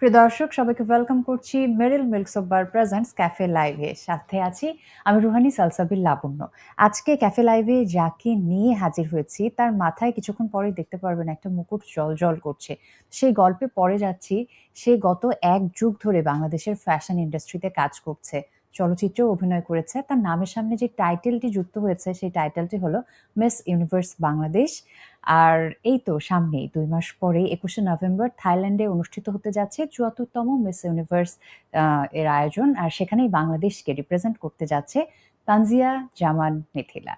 প্রিয় দর্শক, সবাইকে ওয়েলকাম করছি Meril milks of bar presents cafe লাইভে সাথে আছি আমি রুহানি সালসাবির লাবণ্য। আজকে ক্যাফে লাইভে যাকে নিয়ে হাজির হয়েছি, তার মাথায় কিছুক্ষণ পরে দেখতে পারবেন একটা মুকুট জল জল করছে। সেই গল্পে পরে যাচ্ছি, সে গত এক যুগ ধরে বাংলাদেশের ফ্যাশন ইন্ডাস্ট্রিতে কাজ করছে। চলচ্চিত্রেও অভিনয় করেছে। তার নামের সামনে যে টাইটেলটি যুক্ত হয়েছে সেই টাইটেলটি হলো মিস ইউনিভার্স বাংলাদেশ আর এই তো সামনেই দুই মাস পরে একুশে নভেম্বর থাইল্যান্ডে অনুষ্ঠিত হতে যাচ্ছে চুয়াত্তরতম মিস ইউনিভার্স এর আয়োজন। আর সেখানেই বাংলাদেশকে রিপ্রেজেন্ট করতে যাচ্ছে Tanzia Zaman Mithila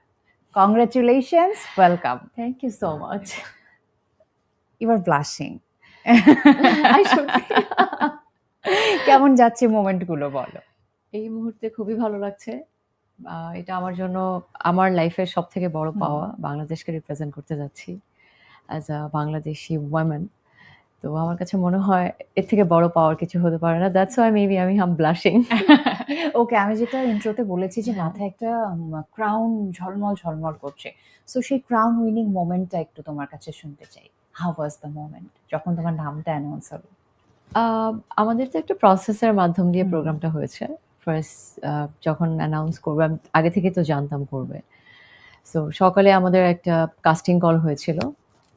congratulations welcome thank you so much. You are blushing কেমন যাচ্ছে মোমেন্টগুলো বলো। এই মুহূর্তে খুবই ভালো লাগছে। এটা আমার জন্য আমার লাইফের সব থেকে বড় পাওয়া। বাংলাদেশকে রিপ্রেজেন্ট করতে যাচ্ছি অ্যাজ আ বাংলাদেশি ওয়ামেন তো আমার কাছে মনে হয় এর থেকে বড় পাওয়ার কিছু হতে পারে না। দ্যাটস ওয়াই মেবি আমি হাম ব্লাশিং ওকে আমি যেটা ইন্ট্রোতে বলেছি যে মাথায় একটা ক্রাউন ঝলমল ঝলমল করছে। সো সেই ক্রাউন উইনিং মোমেন্টটা একটু তোমার কাছে শুনতে চাই। হাউ ওয়াজ দ্য মোমেন্ট যখন তোমার নামটা অ্যানাউন্স হলো। আমাদের তো একটা প্রসেসের মাধ্যম দিয়ে প্রোগ্রামটা হয়েছে। ফার্স্ট যখন অ্যানাউন্স করবে আমি আগে থেকে তো জানতাম করবে। সো সকালে আমাদের একটা কাস্টিং কল হয়েছিল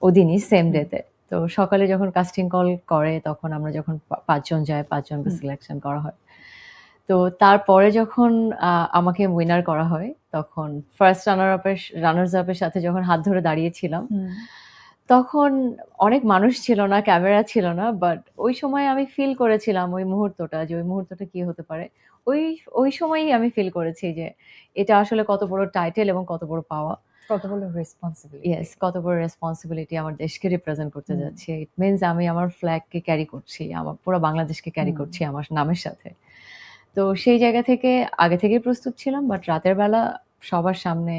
ওদিনই সেম। ডেতে তো সকালে যখন কাস্টিং কল করে তখন আমরা যখন পাঁচজন যাই পাঁচজনকে সিলেকশন করা হয়। তো তারপরে যখন আমাকে উইনার করা হয় তখন ফার্স্ট রানার আপের রানার্স আপের সাথে যখন হাত ধরে দাঁড়িয়েছিলাম তখন অনেক মানুষ ছিল না ক্যামেরা ছিল না বাট ওই সময় আমি ফিল করেছিলাম ওই মুহূর্তটা যে ওই মুহূর্তটা কি হতে পারে? ওই ওই সময়ই আমি ফিল করেছি যে এটা আসলে কত বড় টাইটেল এবং কত বড় পাওয়া কত বড় রেসপন্সিবিলিটি ইয়েস কত বড় রেসপন্সিবিলিটি আমার দেশকে রিপ্রেজেন্ট করতে যাচ্ছি। ইট মিনস আমি আমার ফ্ল্যাগকে ক্যারি করছি আমার পুরো বাংলাদেশকে ক্যারি করছি আমার নামের সাথে। তো সেই জায়গা থেকে আগে থেকেই প্রস্তুত ছিলাম বাট রাতের বেলা সবার সামনে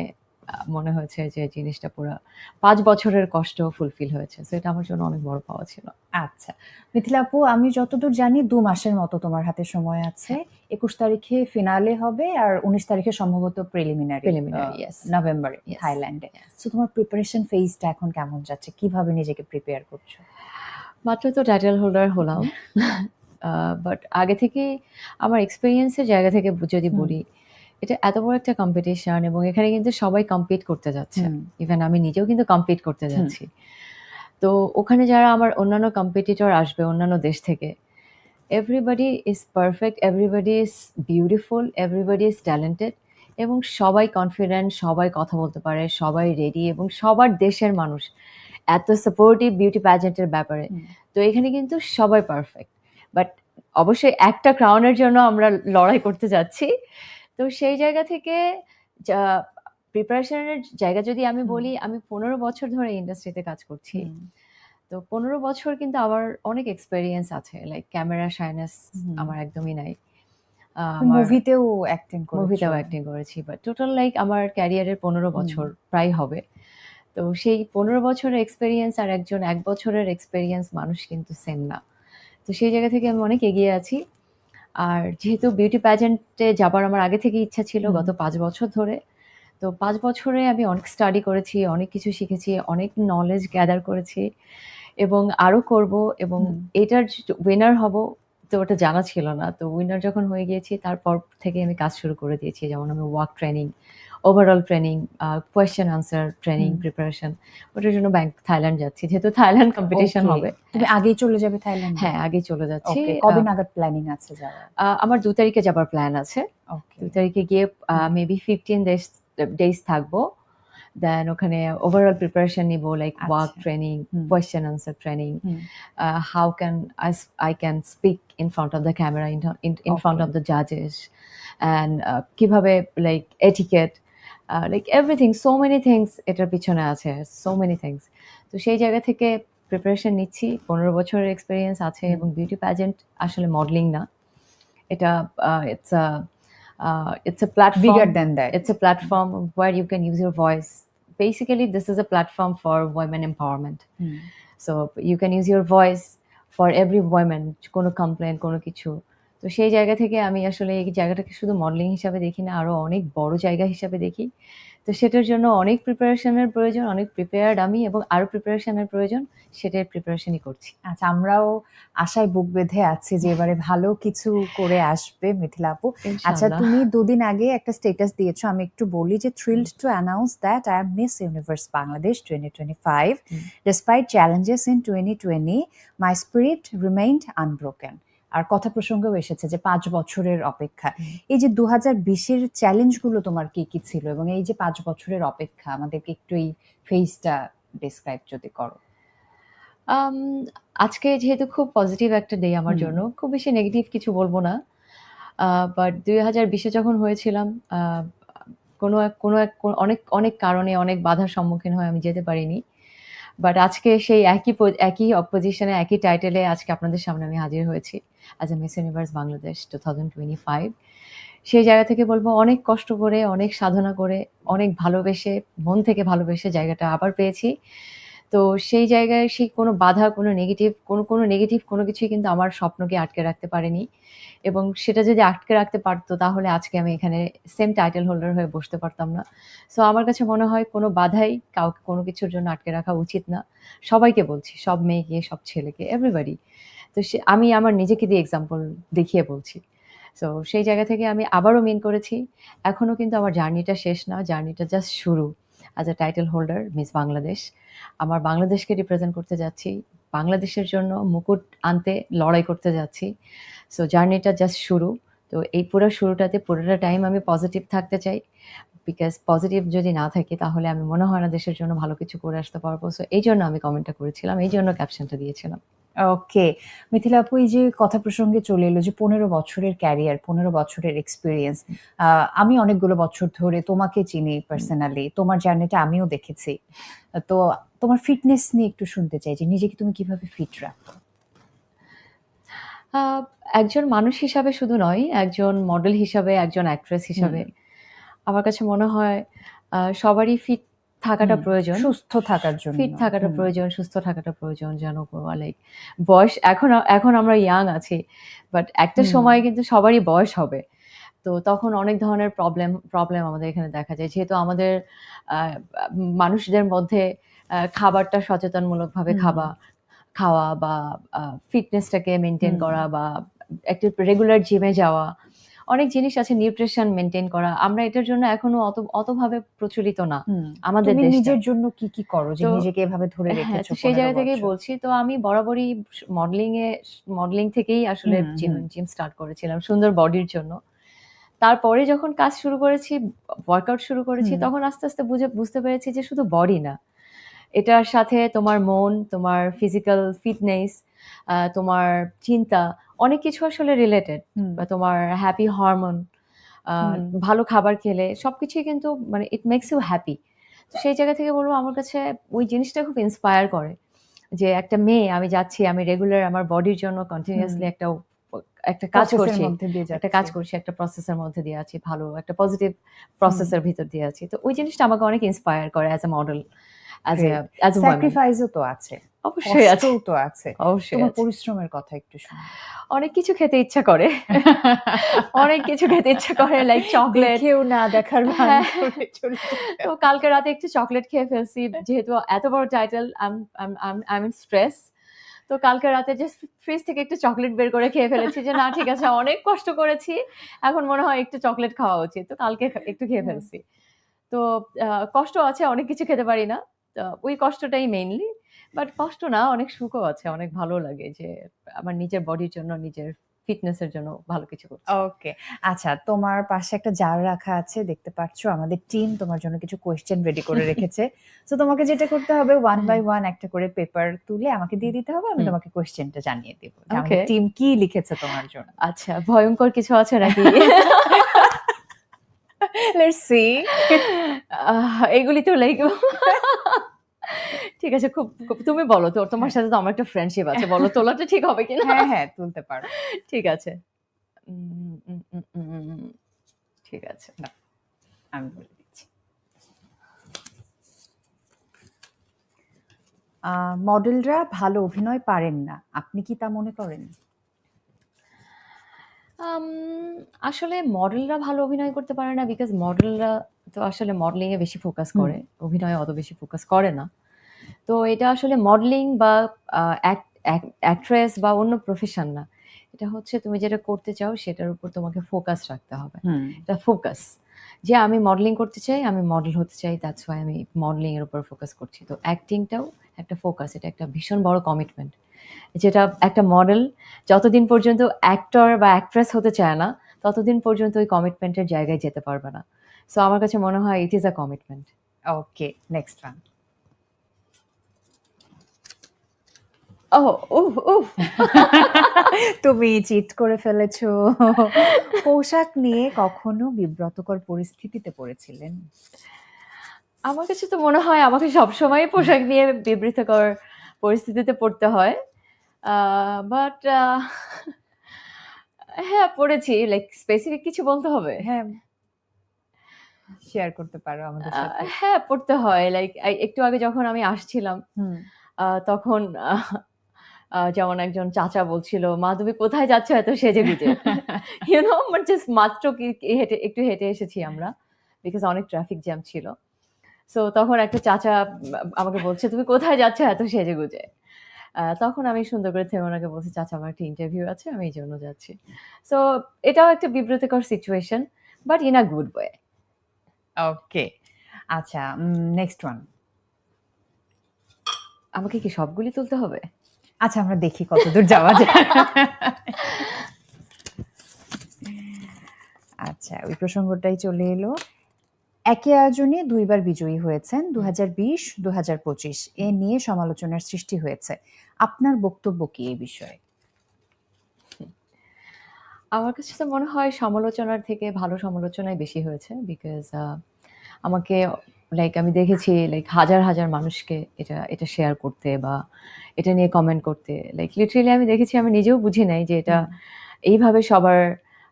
মনে হয়েছে যে জিনিসটা পুরো পাঁচ বছরের কষ্ট ফুলফিল হয়েছে। এটা আমার জন্য অনেক বড় পাওয়া ছিল। আচ্ছা। মিথিলা আপু আমি যতদূর জানি দু মাসের মতো তোমার হাতে সময় আছে। একুশ তারিখে ফিনালে হবে আর উনিশ তারিখে সম্ভবত প্রিলিমিনারি yes. নভেম্বরে. থাইল্যান্ডে সো তোমার প্রিপারেশন ফেজটা এখন কেমন যাচ্ছে? কীভাবে নিজেকে প্রিপেয়ার করছ? মাত্র তো টাইটেল হোল্ডার হলাম। বাট আগে থেকে আমার এক্সপিরিয়েন্সের জায়গা থেকে যদি বলি এটা এত বড় একটা কম্পিটিশন এবং এখানে কিন্তু সবাই কম্পিট করতে যাচ্ছে। ইভেন আমি নিজেও কিন্তু কম্পিট করতে যাচ্ছি। তো ওখানে যারা আমার অন্যান্য কম্পিটিটর আসবে অন্যান্য দেশ থেকে everybody is perfect everybody is beautiful everybody is talented এবং সবাই কনফিডেন্ট সবাই কথা বলতে পারে সবাই রেডি এবং সবার দেশের মানুষ। এত সাপোর্টিভ বিউটি প্যাজেন্টের ব্যাপারে। তো এখানে কিন্তু সবাই পারফেক্ট বাট অবশ্যই একটা ক্রাউনের জন্য আমরা লড়াই করতে যাচ্ছি। তো সেই জায়গা থেকে যা প্রিপারেশনের জায়গা যদি আমি বলি আমি পনেরো বছর ধরে ইন্ডাস্ট্রিতে কাজ করছি। তো পনেরো বছর কিন্তু আমার অনেক এক্সপেরিয়েন্স আছে লাইক ক্যামেরা শাইনেস আমার একদমই নাই। মুভিতেও অ্যাক্টিং মুভিতেও অ্যাক্টিং করেছি। বাট টোটাল লাইক আমার ক্যারিয়ারের পনেরো বছর প্রায় হবে। তো সেই পনেরো বছরের এক্সপেরিয়েন্স আর একজন এক বছরের এক্সপেরিয়েন্স মানুষ কিন্তু সেম না। তো সেই জায়গা থেকে আমি অনেক এগিয়ে আছি। আর যেহেতু বিউটি প্যাজেন্টে যাবার আমার আগে থেকে ইচ্ছা ছিল গত পাঁচ বছর ধরে তো পাঁচ বছরে আমি অনেক স্টাডি করেছি অনেক কিছু শিখেছি অনেক নলেজ গ্যাদার করেছি এবং আরও করব এবং। এটার উইনার হব তো ওটা জানা ছিল না তো উইনার যখন হয়ে গিয়েছি তারপর থেকে আমি কাজ শুরু করে দিয়েছি যেমন আমি walk training overall training question answer training preparation ওটার জন্য ব্যাংক থাইল্যান্ড যাচ্ছি যেহেতু থাইল্যান্ড কম্পিটিশন হবে। তুমি আগেই চলে যাবে থাইল্যান্ড হ্যাঁ আগে চলে যাচ্ছি। কবে নাগাদ প্ল্যানিং আছে যাওয়ার? আমার দু তারিখে যাবার প্ল্যান আছে। ওকে দু তারিখে গিয়ে মেবি ফিফটিন ডেজ ডেজ থাকব। দেন ওখানে ওভারঅল প্রিপারেশন নিব like work. Training. Question answer training. How can I can speak in front of the camera in front of the জাজেস and কীভাবে like etiquette like everything so many things এটার পিছনে আছে so many things তো সেই জায়গা থেকে preparation নিচ্ছি পনেরো বছরের এক্সপিরিয়েন্স আছে হুম। এবং বিউটি প্যাজেন্ট আসলে মডেলিং না। এটা it's it's a platform bigger than that it's a platform where you can use your voice. Basically this is a platform for women empowerment. So you can use your voice for every women কোনো complain কোনো কিছু। তো সেই জায়গা থেকে আমি আসলে এই জায়গাটাকে শুধু মডেলিং হিসাবে দেখি না আরও অনেক বড় জায়গা হিসাবে দেখি। তো সেটার জন্য অনেক প্রিপারেশনের প্রয়োজন অনেক প্রিপেয়ার্ড আমি এবং আরও প্রিপারেশনের প্রয়োজন সেটার প্রিপারেশনই করছি। আচ্ছা আমরাও আশায় বুক বেঁধে আছি যে এবারে ভালো কিছু করে আসবে মিথিলা আপু। আচ্ছা তুমি দুদিন আগে একটা স্টেটাস দিয়েছ আমি একটু বলি যে thrilled to announce that I am miss universe Bangladesh twenty twenty five. Despite challenges in twenty twenty my spirit remained unbroken আর কথা প্রসঙ্গেও এসেছে যে পাঁচ বছরের অপেক্ষা। এই যে দু হাজার বিশের চ্যালেঞ্জগুলো তোমার কি কি ছিল? এবং এই যে পাঁচ বছরের অপেক্ষা আমাদেরকে একটু এই ফেজটা ডিসক্রাইব যদি করো। আজকে যেহেতু খুব পজিটিভ একটা ডে আমার জন্য খুব বেশি নেগেটিভ কিছু বলব না। বাট দুই হাজার বিশে যখন হয়েছিলাম কোনো এক কোনো এক অনেক অনেক কারণে অনেক বাধার সম্মুখীন হয়ে আমি যেতে পারিনি। বাট আজকে সেই একই একই অপোজিশনে একই টাইটেলে আজকে আপনাদের সামনে আমি হাজির হয়েছি as a miss universe Bangladesh two thousand twenty five সেই জায়গা থেকে বলব, অনেক কষ্ট করে, অনেক সাধনা করে, অনেক ভালোবেসে, মন থেকে ভালোবেসে জায়গাটা আবার পেয়েছি। তো সেই জায়গায় সেই কোনো বাধা, কোনো নেগেটিভ কোনো কোনো নেগেটিভ কোনো কিছুই কিন্তু আমার স্বপ্নকে আটকে রাখতে পারেনি। এবং সেটা যদি আটকে রাখতে পারতো, তাহলে আজকে আমি এখানে সেম টাইটেল হোল্ডার হয়ে বসতে পারতাম না। সো আমার কাছে মনে হয় কোনো বাধাই কাউকে কোনো কিছুর জন্য আটকে রাখা উচিত না। সবাইকে বলছি, সব মেয়েকে, সব ছেলেকে এভরিবাডি তো সে, আমি আমার নিজেকে দিয়ে এক্সাম্পল দেখিয়ে বলছি। সো সেই জায়গা থেকে আমি আবারও মিন করেছি। এখনও কিন্তু আমার জার্নিটা শেষ না জার্নিটা জাস্ট শুরু। As a title holder miss Bangladesh আমার বাংলাদেশকে রিপ্রেজেন্ট করতে যাচ্ছি। বাংলাদেশের জন্য মুকুট আনতে, লড়াই করতে যাচ্ছি। সো জার্নিটা জাস্ট শুরু। তো এই পুরো শুরুটাতে পুরোটা টাইম আমি পজিটিভ থাকতে চাই। বিকজ পজিটিভ যদি না থাকি, তাহলে আমি মনে হয় না দেশের জন্য ভালো কিছু করে আসতে পারব। সো এই জন্য আমি কমেন্টটা করেছিলাম। এই জন্য ক্যাপশনটা দিয়েছিলাম। ওকে মিথিলা আপু এই যে কথা প্রসঙ্গে চলে এলো যে পনেরো বছরের ক্যারিয়ার পনেরো বছরের এক্সপিরিয়েন্স আমি অনেকগুলো বছর ধরে তোমাকে চিনি পার্সোনালি তোমার জার্নিটা আমিও দেখেছি। তো তোমার ফিটনেস নিয়ে একটু শুনতে চাই যে নিজেকে তুমি কীভাবে ফিট রাখো? আহ, একজন মানুষ হিসাবে শুধু নয় একজন মডেল হিসাবে একজন অ্যাক্ট্রেস হিসাবে। আমার কাছে মনে হয় সবারই ফিট থাকাটা প্রয়োজন। সুস্থ থাকার জন্য। ফিট থাকাটা প্রয়োজন সুস্থ থাকাটা প্রয়োজন যেন লাইক বয়স এখন এখন আমরা ইয়াং আছি বাট একটা সময় কিন্তু সবারই বয়স হবে। তো তখন অনেক ধরনের প্রবলেম প্রবলেম আমাদের এখানে দেখা যায়। যেহেতু আমাদের মানুষদের মধ্যে খাবারটা সচেতনমূলকভাবে। খাওয়া খাওয়া বা ফিটনেসটাকে মেনটেন করা বা একটু রেগুলার জিমে যাওয়া অনেক জিনিস আছে নিউট্রিশন মেনটেন করা। আমরা এটার জন্য এখনও অত অতভাবে প্রচলিত না আমাদের নিজের জন্য কি কি করো যে নিজেকে এভাবে ধরে হ্যাঁ রেখেছো সেই জায়গা থেকেই বলছি? তো আমি বরাবরই মডেলিং এ মডেলিং থেকেই আসলে জিম জিম স্টার্ট করেছিলাম সুন্দর বডির জন্য। তারপরে যখন কাজ শুরু করেছি ওয়ার্কআউট শুরু করেছি তখন আস্তে আস্তে বুঝে বুঝতে পেরেছি যে শুধু বডি না এটার সাথে তোমার মন তোমার ফিজিক্যাল ফিটনেস তোমার চিন্তা অনেক কিছু আসলে রিলেটেড বা তোমার হ্যাপি হরমোন ভালো খাবার খেলে সবকিছুই কিন্তু মানে ইট মেক্স ইউ হ্যাপি তো সেই জায়গা থেকে বলব আমার কাছে ওই জিনিসটা খুব ইন্সপায়ার করে যে একটা মেয়ে আমি যাচ্ছি আমি রেগুলার আমার বডির জন্য কন্টিনিউয়াসলি একটা একটা কাজ করছি দিয়ে একটা কাজ করছি একটা প্রসেসের মধ্যে দিয়ে আছি ভালো একটা পজিটিভ প্রসেসের ভিতর দিয়ে আছি। তো ওই জিনিসটা আমাকে অনেক ইন্সপায়ার করে as a model as as স্যাক্রিফাইসও তো আছে। অবশ্যই আছে। তো আছে। অবশ্যই তোমার পরিশ্রমের কথা একটু শুনি অনেক কিছু খেতে ইচ্ছা করে। অনেক কিছু খেতে ইচ্ছা করে লাইক চকলেট দেখেও না দেখার ভান হ্যাঁ। যেতে তো কালকে রাতে একটু চকলেট খেয়ে ফেলছি যেহেতু এত বড় টাইটেল আই এম স্ট্রেস তো কালকে রাতে যে ফ্রিজ থেকে একটু চকলেট বের করে খেয়ে ফেলেছি যে না ঠিক আছে অনেক কষ্ট করেছি এখন মনে হয় একটু চকলেট খাওয়া উচিত। তো কালকে একটু খেয়ে ফেলছি। তো কষ্ট আছে অনেক কিছু খেতে পারি না। ওই কষ্টটাই মেইনলি বাট কষ্ট না অনেক সুখও আছে অনেক ভালো লাগে যে আমার নিজের বডির জন্য নিজের ফিটনেসের জন্য ভালো কিছু করছি। ওকে আচ্ছা তোমার পাশে একটা জার রাখা আছে দেখতে পাচ্ছ আমাদের টিম তোমার জন্য কিছু কোয়েশ্চেন রেডি করে রেখেছে। তো তোমাকে যেটা করতে হবে ওয়ান বাই ওয়ান একটা করে পেপার তুলে আমাকে দিয়ে দিতে হবে আমি তোমাকে কোয়েশ্চেনটা জানিয়ে দেবো টিম কি লিখেছে তোমার জন্য। আচ্ছা ভয়ঙ্কর কিছু আছে নাকি? লেটস সি এগুলি তো লাইক ঠিক আছে খুব তুমি বলো তো তোমার সাথে তো আমার একটা ফ্রেন্ডশিপ আছে বলো তোলাটা ঠিক হবে কিনা? হ্যাঁ হ্যাঁ তুলতে পারো। ঠিক আছে। ঠিক আছে আমি বলে দিচ্ছি। মডেলরা ভালো অভিনয় পারেন না আপনি কি তা মনে করেন? আম, আসলে মডেলরা ভালো অভিনয় করতে পারে না বিকজ মডেলরা তো আসলে মডেলিং এ বেশি ফোকাস হুম। করে অভিনয়ে অত বেশি ফোকাস করে না। তো এটা আসলে মডেলিং বা অ্যাক্ট্রেস বা অন্য প্রফেশন না। এটা হচ্ছে তুমি যেটা করতে চাও সেটার উপর তোমাকে ফোকাস রাখতে হবে। এটা ফোকাস যে আমি মডেলিং করতে চাই আমি মডেল হতে চাই দ্যাটস আমি মডেলিং এর উপর ফোকাস করছি। তো অ্যাক্টিংটাও একটা ফোকাস এটা একটা ভীষণ বড় কমিটমেন্ট যেটা একটা মডেল যতদিন পর্যন্ত অ্যাক্টর বা অ্যাক্ট্রেস হতে চায় না ততদিন পর্যন্ত ওই কমিটমেন্টের জায়গায় যেতে পারবে না। সো আমার কাছে মনে হয় it is a commitment okay next one O uh uh তুমি চিট করে ফেলেছো। পোশাক নিয়ে কখনো বিব্রতকর পরিস্থিতিতে পড়েছিলেন? আমার কাছে তো মনে হয় আমাকে সবসময় পোশাক নিয়ে বিবৃতকর পরিস্থিতিতে পড়তে হয়। বাট হ্যাঁ পড়েছি। লাইক স্পেসিফিক কিছু বলতে হবে? হ্যাঁ শেয়ার করতে পারো আমাদের সাথে। হ্যাঁ পড়তে হয়। লাইক একটু আগে যখন আমি আসছিলাম তখন যেমন একজন চাচা বলছিল মা তুমি কোথায় যাচ্ছ এত সেজে গুজে? ইউনো মানে জাস্ট মাত্র কি হেঁটে একটু হেঁটে এসেছি আমরা বিকজ অনেক ট্রাফিক জ্যাম ছিল। সো তখন একটা চাচা আমাকে বলছে তুমি কোথায় যাচ্ছ এত সেজে গুজে? তখন আমি সুন্দর করে থেমে ওনাকে বলছি চাচা আমার একটা ইন্টারভিউ আছে আমি এই জন্য যাচ্ছি। সো এটাও একটা বিব্রতকর situation but in a good way okay আচ্ছা নেক্সট ওয়ান আমাকে কি সবগুলি তুলতে হবে? আচ্ছা আমরা দেখি কতদূর যাওয়া যায়। আচ্ছা ওই প্রসঙ্গটাই চলে এলো। একই আয়োজনে দুইবার বিজয়ী হয়েছেন দু হাজার বিশ দু হাজার পঁচিশ। এ নিয়ে সমালোচনার সৃষ্টি হয়েছে। আপনার বক্তব্য কি এই বিষয়ে? আমার কাছে তো মনে হয় সমালোচনার থেকে ভালো সমালোচনাই বেশি হয়েছে বিকজ আমাকে লাইক আমি দেখেছি লাইক হাজার হাজার মানুষকে এটা এটা শেয়ার করতে বা এটা নিয়ে কমেন্ট করতে। লাইক লিটারেলি আমি দেখেছি আমি নিজেও বুঝি নাই যে এটা এইভাবে সবার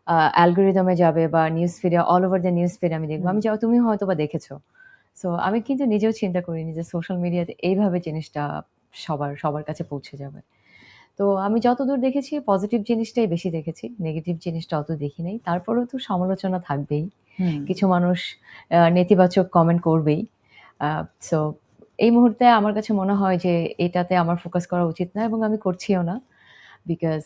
অ্যালগোরিদমে যাবে বা news ফিডে all over the news feed আমি দেখব। আমি যাও তুমি হয়তো বা দেখেছ। সো আমি কিন্তু নিজেও চিন্তা করিনি যে সোশ্যাল মিডিয়াতে এইভাবে জিনিসটা সবার সবার কাছে পৌঁছে যাবে। তো আমি যতদূর দেখেছি পজিটিভ জিনিসটাই বেশি দেখেছি। নেগেটিভ জিনিসটা অত দেখি নাই। তারপরেও তো সমালোচনা থাকবেই। কিছু মানুষ নেতিবাচক কমেন্ট করবেই। সো এই মুহূর্তে আমার কাছে মনে হয় যে এটাতে আমার ফোকাস করা উচিত না এবং আমি করছিও না। বিকজ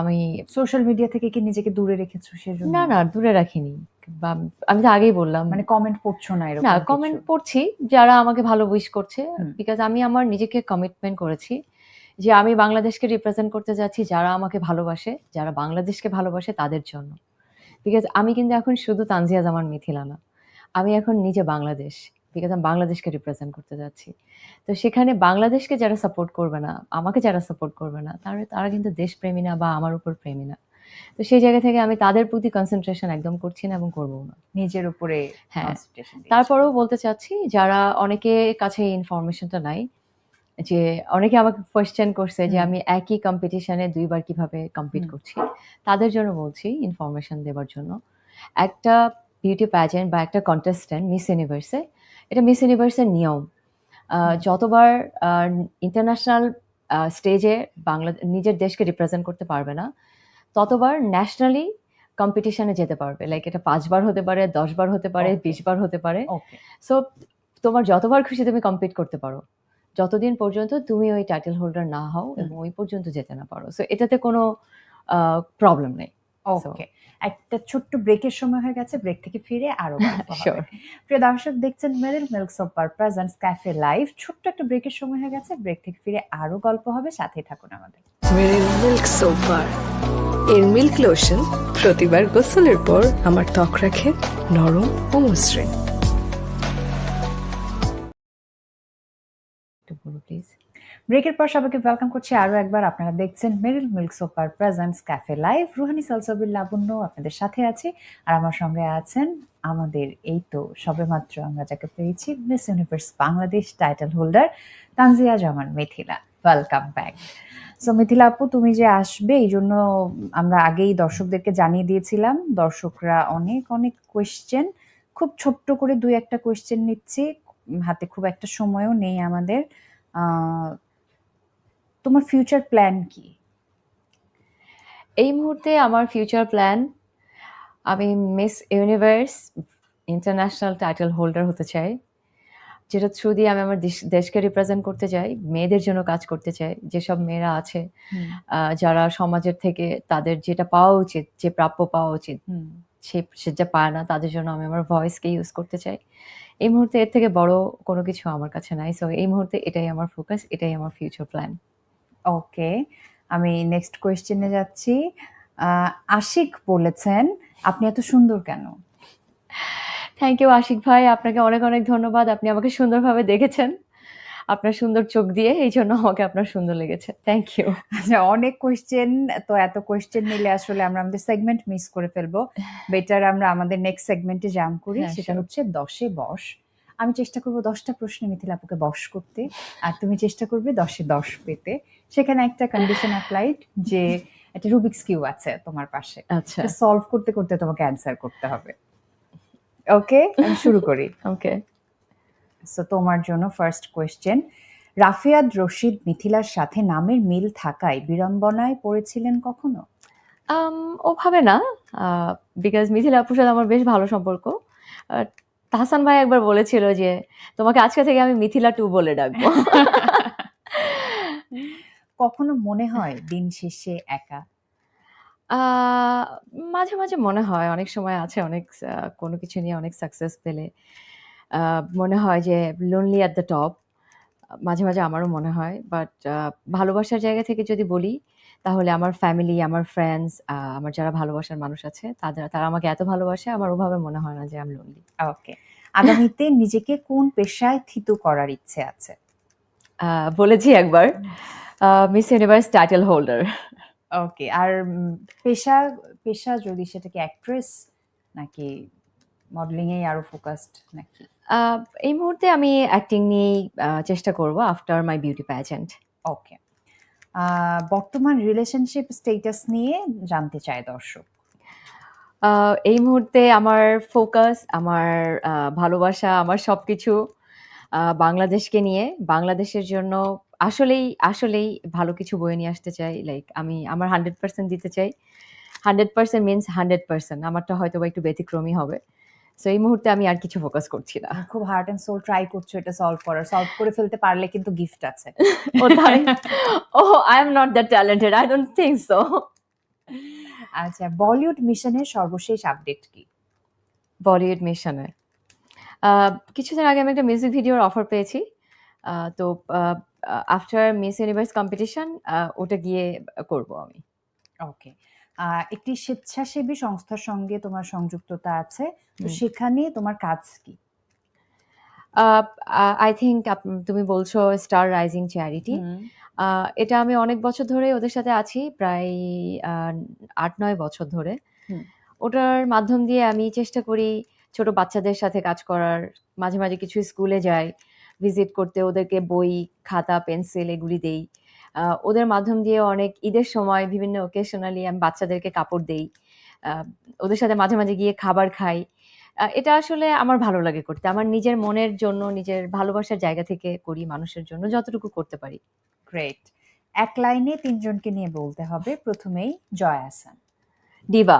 আমি সোশ্যাল মিডিয়া থেকে কি নিজেকে দূরে রেখেছো সেজন্য? না না দূরে রাখিনি। বা আমি তো আগেই বললাম। মানে কমেন্ট পড়ছো না এরকম না কমেন্ট পড়ছি যারা আমাকে ভালো উইশ করছে বিকজ আমি আমার নিজেকে কমিটমেন্ট করেছি যে আমি বাংলাদেশকে রিপ্রেজেন্ট করতে যাচ্ছি যারা আমাকে ভালোবাসে যারা বাংলাদেশকে ভালোবাসে তাদের জন্য। বিকজ আমি কিন্তু এখন শুধু তানজিয়া জামান মিথিলা না আমি এখন নিজে বাংলাদেশ। বিকজ আমি বাংলাদেশকে রিপ্রেজেন্ট করতে যাচ্ছি। তো সেখানে বাংলাদেশকে যারা সাপোর্ট করবে না আমাকে যারা সাপোর্ট করবে না তারা তারা কিন্তু দেশপ্রেমী না বা আমার উপর প্রেমী না। তো সেই জায়গা থেকে আমি তাদের প্রতি কনসেন্ট্রেশন একদম করছি না এবং করব না। নিজের উপরে হ্যাঁ। তারপরেও বলতে চাচ্ছি যারা অনেকের কাছে ইনফরমেশনটা নাই যে অনেকে আমাকে কোয়েশ্চেন করছে যে আমি একই কম্পিটিশনে দুইবার কীভাবে কম্পিট করছি তাদের জন্য বলছি ইনফরমেশন দেওয়ার জন্য। একটা বিউটি প্যাজেন্ট বা একটা কন্টেস্ট্যান্ট মিস ইউনিভার্সে এটা মিস ইউনিভার্সের নিয়ম। যতবার ইন্টারন্যাশনাল স্টেজে বাংলা নিজের দেশকে রিপ্রেজেন্ট করতে পারবে না ততবার ন্যাশনালি কম্পিটিশনে যেতে পারবে। লাইক এটা পাঁচবার হতে পারে দশবার হতে পারে. বিশবার হতে পারে। সো তোমার যতবার খুশি তুমি কম্পিট করতে পারো। যতদিন পর্যন্ত তুমি ওই টাইটেল হোল্ডার না হও এবং ওই পর্যন্ত যেতে না পারো। সো এটাতে কোনো প্রবলেম নেই। ওকে একটা ছোট্ট ব্রেকের সময় হয়ে গেছে ব্রেক থেকে ফিরে আরও গল্প প্রিয় দর্শক দেখছেন Meril milk soap bar presents cafe live ছোট্ট একটা ব্রেকের সময় হয়ে গেছে ব্রেক থেকে ফিরে আরও গল্প হবে সাথেই থাকুন আমাদের। মেরিল মিল্ক সোপ বার এর মিল্ক লোশন প্রতিবার গোসলের পর আমার ত্বক রাখে নরম ও মসৃণ। একটু বলো প্লিজ ব্রেকের পর সবাইকে ওয়েলকাম করছি আরও একবার। আপনারা দেখছেন Meril milk soap bar presents cafe live Ruhani Salsabil Labonno আপনাদের সাথে আছে আর আমার সঙ্গে আছেন আমাদের এই তো সবেমাত্র আমরা যাকে পেয়েছি miss universe Bangladesh title holder Tanzia Zaman Mithila. Welcome back so Mithila আপু, তুমি যে আসবে, এই জন্য আমরা আগেই দর্শকদেরকে জানিয়ে দিয়েছিলাম। দর্শকরা অনেক অনেক কোয়েশ্চেন খুব ছোট্ট করে দুই একটা কোয়েশ্চেন নিচ্ছি। হাতে খুব একটা সময়ও নেই আমাদের। তোমার ফিউচার প্ল্যান কি? এই মুহূর্তে আমার ফিউচার প্ল্যান আমি miss universe international title holder হতে চাই যেটা থ্রু দিয়ে আমি আমার দেশ- দেশকে রিপ্রেজেন্ট করতে চাই মেয়েদের জন্য কাজ করতে চাই যেসব মেয়েরা আছে যারা সমাজের থেকে তাদের যেটা পাওয়া উচিত যে প্রাপ্য পাওয়া উচিত সে সেটা পায় না তাদের জন্য আমি আমার ভয়েসকে ইউজ করতে চাই। এই মুহূর্তে এর থেকে বড় কোনো কিছু আমার কাছে নাই সো এই মুহূর্তে এটাই আমার ফোকাস এটাই আমার ফিউচার প্ল্যান ওকে আমি নেক্সট কোয়েশ্চেনে যাচ্ছি। আহ, আশিক বলেছেন আপনি এত সুন্দর কেন? থ্যাংক ইউ আশিক ভাই। আপনাকে অনেক অনেক ধন্যবাদ। আপনি আমাকে সুন্দরভাবে দেখেছেন আপনার সুন্দর চোখ দিয়ে। এই জন্য আমাকে আপনার সুন্দর লেগেছে। থ্যাংক ইউ আচ্ছা অনেক কোয়েশ্চেন তো এত কোয়েশ্চেন নিলে আসলে আমরা আমাদের সেগমেন্ট মিস করে ফেলব। বেটার আমরা আমাদের নেক্সট সেগমেন্টে জাম করি। হ্যাঁ, সেটা sure. হচ্ছে দশে বস। আমি চেষ্টা করব দশটা প্রশ্নে মিথিলা আপুকে বস করতে। আর তুমি চেষ্টা করবে দশে দশ পেতে। সেখানে একটা কন্ডিশন অ্যাপ্লাইড যে একটা রুবিক্স কিউ আছে তোমার পাশে। আচ্ছা। সলভ করতে করতে তোমাকে অ্যান্সার করতে হবে। ওকে আমি শুরু করি। ওকে সো তোমার জন্য ফার্স্ট কোয়েশ্চেন রাফিয়াদ রশিদ মিথিলার সাথে নামের মিল থাকায় বিড়ম্বনায় পড়েছিলেন কখনো? Um, ওভাবে না। বিকজ মিথিলা আপুর সাথে আমার বেশ ভালো সম্পর্ক। আহ, তাহসান ভাই একবার বলেছিল যে তোমাকে আজকে থেকে আমি মিথিলা টু বলে ডাকবো। কখনো মনে হয় দিন শেষে একা? মাঝে মাঝে মনে হয়। অনেক সময় আছে অনেক কোনো কিছু নিয়ে অনেক সাকসেস পেলে। মনে হয় যে লোনলি অ্যাট দ্য টপ মাঝে মাঝে আমারও মনে হয়। বাট ভালোবাসার জায়গা থেকে যদি বলি তাহলে আমার ফ্যামিলি আমার ফ্রেন্ডস আমার যারা ভালোবাসার মানুষ আছে তাদের তারা আমাকে এত ভালোবাসে আমার ওভাবে মনে হয় না যে আমি লোনলি ওকে আগামীতে নিজেকে কোন পেশায় থিতু করার ইচ্ছে আছে? বলেছি একবার। Miss universe title holder okay আর পেশা পেশা যদি সেটাকে অ্যাক্ট্রেস নাকি মডেলিং এ আরও ফোকাসড নাকি? এই মুহূর্তে আমি অ্যাক্টিং নিয়েই চেষ্টা করব after my beauty pageant okay বর্তমান রিলেশনশিপ স্টেটাস নিয়ে জানতে চায় দর্শক। এই মুহূর্তে আমার ফোকাস আমার ভালোবাসা আমার সব কিছু বাংলাদেশকে নিয়ে। বাংলাদেশের জন্য আসলেই আসলেই ভালো কিছু বয়ে নিয়ে আসতে চাই। লাইক আমি আমার হান্ড্রেড পার্সেন্ট দিতে চাই। Hundred percent means hundred percent আমারটা হয়তো বা একটু ব্যতিক্রমী হবে। সো এই মুহূর্তে আমি আর কিছু ফোকাস করছি না। খুব হার্ট অ্যান্ড সোল ট্রাই করছ এটা সলভ করার। সলভ করে ফেলতে পারলে কিন্তু গিফট আছে। ও তাই? ও I am not that talented I don't think so আচ্ছা বলিউড মিশনের সর্বশেষ আপডেট কি? বলিউড মিশনে কিছুদিন আগে আমি একটা মিউজিক ভিডিওর অফার পেয়েছি। তো আফটার মিস ইউনিভার্স কম্পিটিশন ওটা গিয়ে করব আমি। ওকে একটি স্বেচ্ছাসেবী সংস্থার সঙ্গে তোমার সংযুক্ততা আছে তো সেখানে তোমার কাজ কি? আই থিঙ্ক তুমি বলছো স্টার রাইজিং চ্যারিটি এটা আমি অনেক বছর ধরে ওদের সাথে আছি প্রায় আট নয় বছর ধরে। ওটার মাধ্যম দিয়ে আমি চেষ্টা করি ছোট বাচ্চাদের সাথে কাজ করার। মাঝে মাঝে কিছু স্কুলে যাই। ভিজিট করতে ওদেরকে বই খাতা পেন্সিল এগুলি দেই। ওদের মাধ্যম দিয়ে অনেক ঈদের সময় বিভিন্ন ওকেশনালি আমি বাচ্চাদেরকে কাপড় দেই। ওদের সাথে মাঝে মাঝে গিয়ে খাবার খাই। এটা আসলে আমার ভালো লাগে করতে। আমার নিজের মনের জন্য নিজের ভালোবাসার জায়গা থেকে করি মানুষের জন্য যতটুকু করতে পারি। গ্রেট এক লাইনে তিনজনকে নিয়ে বলতে হবে। প্রথমেই জয় আসান ডিবা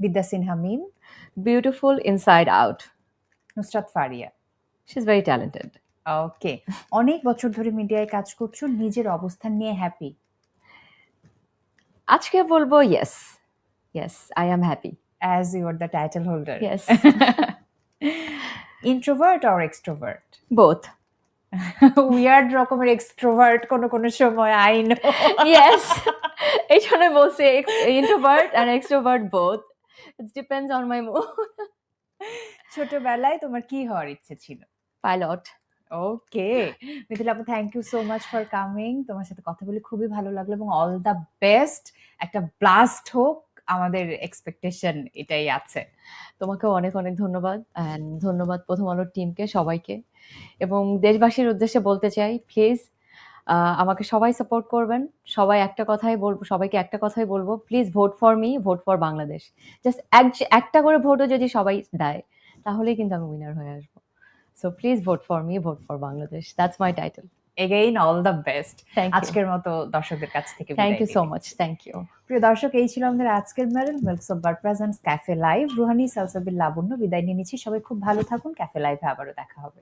Bidya Sinha Mim. Beautiful inside out Nusrat Faria. She is very talented okay অনেক বছর ধরে মিডিয়ায় কাজ করছ নিজের অবস্থান নিয়ে হ্যাপি আজকে বলব yes yes I am happy as you are the title holder yes introvert or extrovert both weird রকমের এক্সট্রোভার্ট কোনো কোনো সময় আই নো ইয়েস এই জন্য বলছি introvert and extrovert both it's depends on my mood ছোটবেলায় তোমার কি হওয়ার ইচ্ছে ছিল? পাইলট। ওকে। মিথিল আপু thank you so much for coming তোমার সাথে কথা বলে খুবই ভালো লাগল এবং অল দ্য বেস্ট একটা ব্লাস্ট হোক, আমাদের এক্সপেকটেশন এটাই আছে। তোমাকেও অনেক অনেক ধন্যবাদ ধন্যবাদ প্রথম আলোর টিমকে সবাইকে। এবং দেশবাসীর উদ্দেশ্যে বলতে চাই প্লিজ আমাকে সবাই সাপোর্ট করবেন। সবাই একটা কথাই বলব সবাইকে একটা কথাই বলব please vote for me vote for Bangladesh. Just এক, একটা করে ভোটও যদি সবাই দেয়, তাহলেই কিন্তু আমি উইনার হয়ে আসব। So please vote for me vote for Bangladesh that's my title again all the best আজকের মতো দর্শকদের কাছ থেকে thank you so. Much thank you প্রিয় দর্শক এই ছিল আমাদের আজকের Meril milk soap bar present cafe live Ruhani Salsabil Labonno বিদায় নিয়ে নিচ্ছি। সবাই খুব ভালো থাকুন। ক্যাফে লাইভে আবারও দেখা হবে।